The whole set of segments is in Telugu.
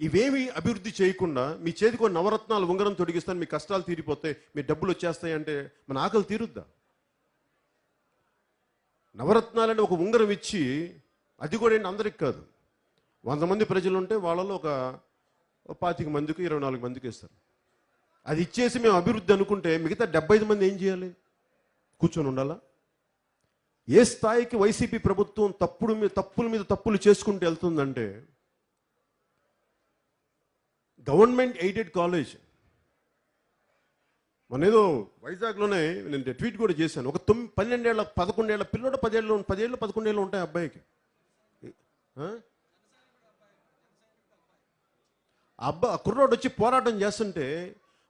ఇవేమి అభివృద్ధి చేయకుండా మీ చేతికి నవరత్నాలు ఉంగరం తొడిగిస్తాను మీ కష్టాలు తీరిపోతే మీ డబ్బులు వచ్చేస్తాయి అంటే మన ఆకలి తీరుద్దా? నవరత్నాలని ఒక ఉంగరం ఇచ్చి అది కూడా ఏంటి అందరికి కాదు. వంద మంది ప్రజలు ఉంటే వాళ్ళలో ఒక ఒక పాతిక మందికి ఇరవై నాలుగు మందికి ఇస్తారు అది ఇచ్చేసి మేము అభివృద్ధి అనుకుంటే మిగతా డెబ్బై ఐదు మంది ఏం చేయాలి? కూర్చొని ఉండాలా? ఏ స్థాయికి వైసీపీ ప్రభుత్వం తప్పుడు మీద తప్పుల మీద తప్పులు చేసుకుంటూ వెళ్తుందంటే గవర్నమెంట్ ఎయిడెడ్ కాలేజ్. మన ఏదో వైజాగ్లోనే నేను ట్వీట్ కూడా చేశాను. ఒక తొమ్మిది పన్నెండేళ్ళ పదకొండేళ్ళ పిల్లోడు పదేళ్ళు పదేళ్ళు పదకొండేళ్ళు ఉంటాయి అబ్బాయికి. అబ్బా కుర్రోడు వచ్చి పోరాటం చేస్తుంటే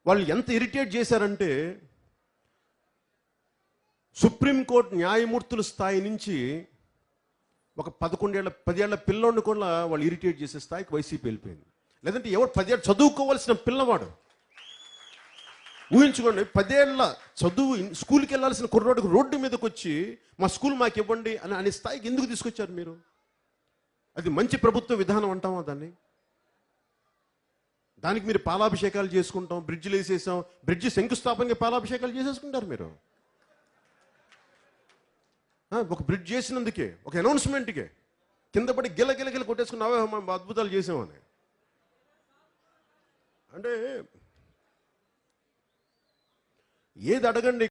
వాళ్ళు ఎంత ఇరిటేట్ చేశారంటే సుప్రీంకోర్టు న్యాయమూర్తుల స్థాయి నుంచి ఒక పదకొండేళ్ళ పదేళ్ళ పిల్లోడిని కూడా వాళ్ళు ఇరిటేట్ చేసే స్థాయికి వైసీపీ వెళ్ళిపోయింది. లేదంటే ఎవరు పదేళ్ళు చదువుకోవాల్సిన పిల్లవాడు? ఊహించుకోండి పదేళ్ళ చదువు స్కూల్కి వెళ్ళాల్సిన కుర్రోడికి రోడ్డు మీదకి వచ్చి మా స్కూల్ మాకు ఇవ్వండి అని అనే స్థాయికి ఎందుకు తీసుకొచ్చారు మీరు? అది మంచి ప్రభుత్వ విధానం అంటామా దాన్ని? దానికి మీరు పాలాభిషేకాలు చేసుకుంటాం బ్రిడ్జ్లు వేసేసాం బ్రిడ్జి శంకుస్థాపనకి పాలాభిషేకాలు చేసేసుకుంటారు మీరు. ఒక బ్రిడ్జ్ చేసినందుకే ఒక అనౌన్స్మెంట్కే కింద పడి గిల గిల గిల కొట్టేసుకున్నావే అద్భుతాలు చేసామని అంటే ఏది అడగండి